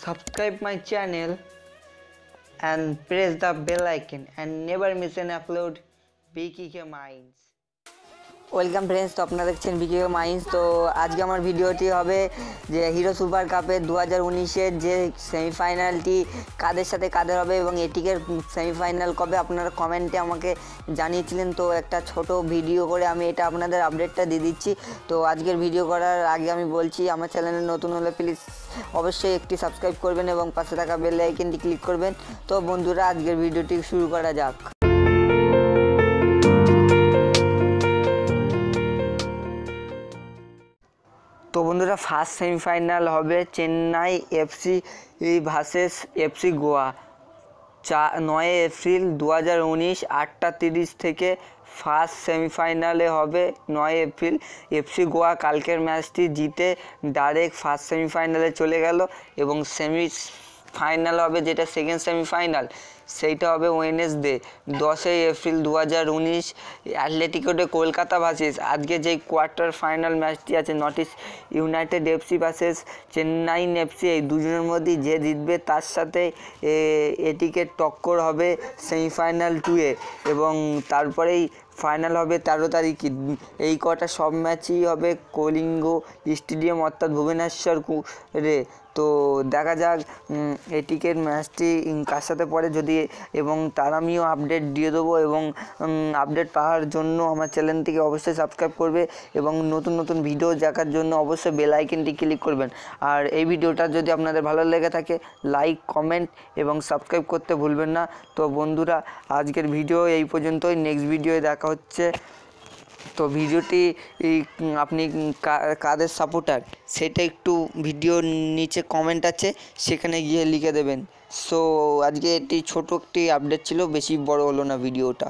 subscribe my channel and press the bell icon and never miss an upload BKK Minds. Welcome friends, তো আপনারা দেখছেন বিকে mines. তো আজকে আমার ভিডিওটি হবে যে হিরো সুপার কাপের দু হাজার উনিশের যে সেমিফাইনালটি কাদের সাথে কাদের হবে এবং এটিকে সেমিফাইনাল কবে আপনারা কমেন্টে আমাকে জানিয়েছিলেন। তো একটা ছোট ভিডিও করে আমি এটা আপনাদের আপডেটটা দিয়ে দিচ্ছি। তো আজকের ভিডিও করার আগে আমি বলছি, আমার চ্যানেলে নতুন হলে প্লিজ অবশ্যই একটি সাবস্ক্রাইব করবেন এবং পাশে থাকা বেল ক্লিক করবেন। তো বন্ধুরা, আজকের ভিডিওটি শুরু করা যাক। তো বন্ধুরা ফার্স্ট সেমিফাইনাল হবে Chennai FC versus FC Goa. চা, নয় এপ্রিল দু হাজার উনিশ আটটা তিরিশ থেকে ফার্স্ট সেমিফাইনালে হবে নয় এপ্রিল। এফসি গোয়া কালকের ম্যাচটি জিতে ডাইরেক্ট ফার্স্ট সেমিফাইনালে চলে গেল এবং সেমি ফাইনাল হবে যেটা সেকেন্ড সেমিফাইনাল সেইটা হবে ওয়েনেসডে দশই এপ্রিল দু হাজার উনিশ অ্যাথলেটিকোটে কলকাতা ভার্সেস আজকে যেই কোয়ার্টার ফাইনাল ম্যাচটি আছে North East United FC versus Chennaiyin FC এই দুজনের মধ্যেই যে জিতবে তার সাথে এটিকে টক্কর হবে সেমিফাইনাল টুয়ে এবং তারপরেই ফাইনাল হবে তেরো তারিখে এই কটা সব ম্যাচই হবে কলিঙ্গ স্টেডিয়াম অর্থাৎ ভুবনেশ্বর রে। তো দেখা যাক এটিকের ম্যাচটি কার সাথে পড়ে। যদি এবং তার আমিও আপডেট দিয়ে দেবো এবং আপডেট পাওয়ার জন্য আমার চ্যানেলটিকে অবশ্যই সাবস্ক্রাইব করবে এবং নতুন নতুন ভিডিও দেখার জন্য অবশ্যই বেল আইকনটি ক্লিক করবেন। আর এই ভিডিওটা যদি আপনাদের ভালো লেগে থাকে লাইক কমেন্ট এবং সাবস্ক্রাইব করতে ভুলবেন না। তো বন্ধুরা, আজকের ভিডিও এই পর্যন্তই। নেক্সট ভিডিওয়ে দেখা হচ্ছে। তো ভিডিওটি আপনি কাদের সাপোর্টার সেটা একটু ভিডিওর নিচে কমেন্ট আছে, সেখানে গিয়ে লিখে দেবেন। সো আজকে এটি ছোট একটি আপডেট ছিল, বেশি বড় হলো না ভিডিওটা।